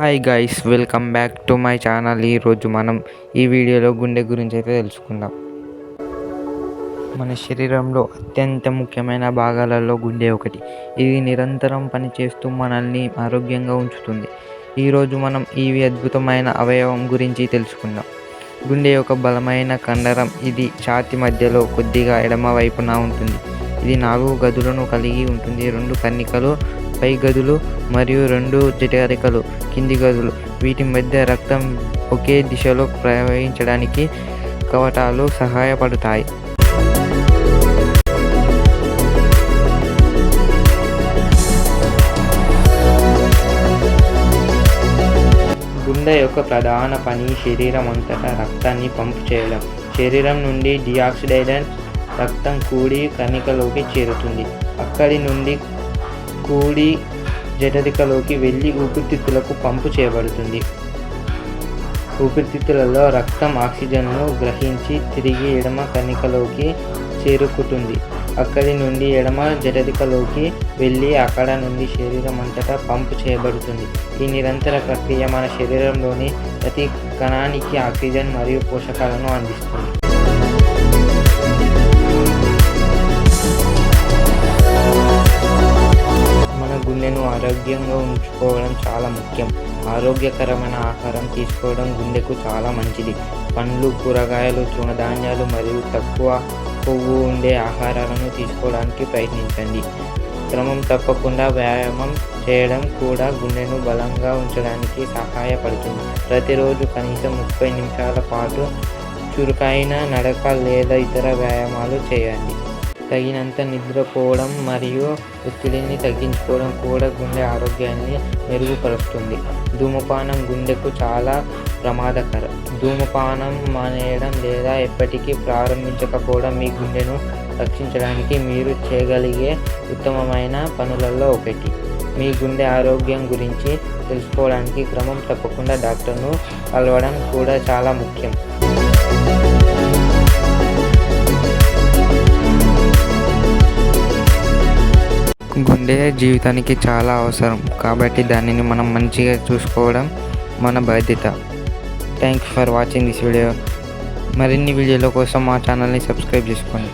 Hi guys welcome back to my channel ఈరోజు మనం ఈ వీడియోలో గుండె గురించి అయితే తెలుసుకుందాం. మన శరీరంలో అత్యంత ముఖ్యమైన భాగాలలో గుండె ఒకటి. ఇది నిరంతరం పనిచేస్తూ మనల్ని ఆరోగ్యంగా ఉంచుతుంది. ఈరోజు మనం ఈ అద్భుతమైన అవయవం గురించి తెలుసుకుందాం. గుండె యొక్క బలమైన కండరం ఇది ఛాతి మధ్యలో కొద్దిగా ఎడమ వైపున ఉంటుంది. ఇది నాలుగు గదులను కలిగి ఉంటుంది. రెండు కన్నికలు పై గదులు మరియు రెండు జఠరికలు కింది గదులు. వీటి మధ్య రక్తం ఒకే దిశలో ప్రవహించడానికి కవటాలు సహాయపడతాయి. గుండె యొక్క ప్రధాన పని శరీరం అంతటా రక్తాన్ని పంపు చేయడం. శరీరం నుండి డిఆక్సిడైడెన్ రక్తం కూడి కణికలోకి చేరుతుంది. అక్కడి నుండి కూడి జఠరికలోకి వెళ్ళి ఊపిరితిత్తులకు పంపు చేయబడుతుంది. ఊపిరితిత్తులలో రక్తం ఆక్సిజన్ను గ్రహించి తిరిగి ఎడమ కణికలోకి చేరుకుంటుంది అక్కడి నుండి ఎడమ జఠరికలోకి వెళ్ళి అక్కడ నుండి శరీరం అంతటా పంపు చేయబడుతుంది. ఈ నిరంతర ప్రక్రియ మన శరీరంలోని ప్రతి కణానికి ఆక్సిజన్ మరియు పోషకాలను అందిస్తుంది. ఆరోగ్యంగా ఉంచుకోవడం చాలా ముఖ్యం. ఆరోగ్యకరమైన ఆహారం తీసుకోవడం గుండెకు చాలా మంచిది. పండ్లు కూరగాయలు తృణధాన్యాలు మరియు తక్కువ కొవ్వు ఉండే ఆహారాలను తీసుకోవడానికి ప్రయత్నించండి. క్రమం తప్పకుండా వ్యాయామం చేయడం కూడా గుండెను బలంగా ఉంచడానికి సహాయపడుతుంది. ప్రతిరోజు కనీసం ముప్పై నిమిషాల పాటు చురుకైన నడక లేదా ఇతర వ్యాయామాలు చేయండి. తగినంత నిద్రపోవడం మరియు ఒత్తిడిని తగ్గించుకోవడం కూడా గుండె ఆరోగ్యాన్ని మెరుగుపరుస్తుంది. ధూమపానం గుండెకు చాలా ప్రమాదకరం ధూమపానం మానేయడం లేదా ఎప్పటికీ ప్రారంభించకపోవడం మీ గుండెను రక్షించడానికి మీరు చేయగలిగే ఉత్తమమైన పనులలో ఒకటి. మీ గుండె ఆరోగ్యం గురించి తెలుసుకోవడానికి క్రమం తప్పకుండా డాక్టర్ను కలవడం కూడా చాలా ముఖ్యం. గుండె జీవితానికి చాలా అవసరం. కాబట్టి దానిని మనం మంచిగా చూసుకోవడం మన బాధ్యత. Thank for watching this video మరిన్ని వీడియోల కోసం మా ఛానల్ని సబ్స్క్రైబ్ చేసుకోండి.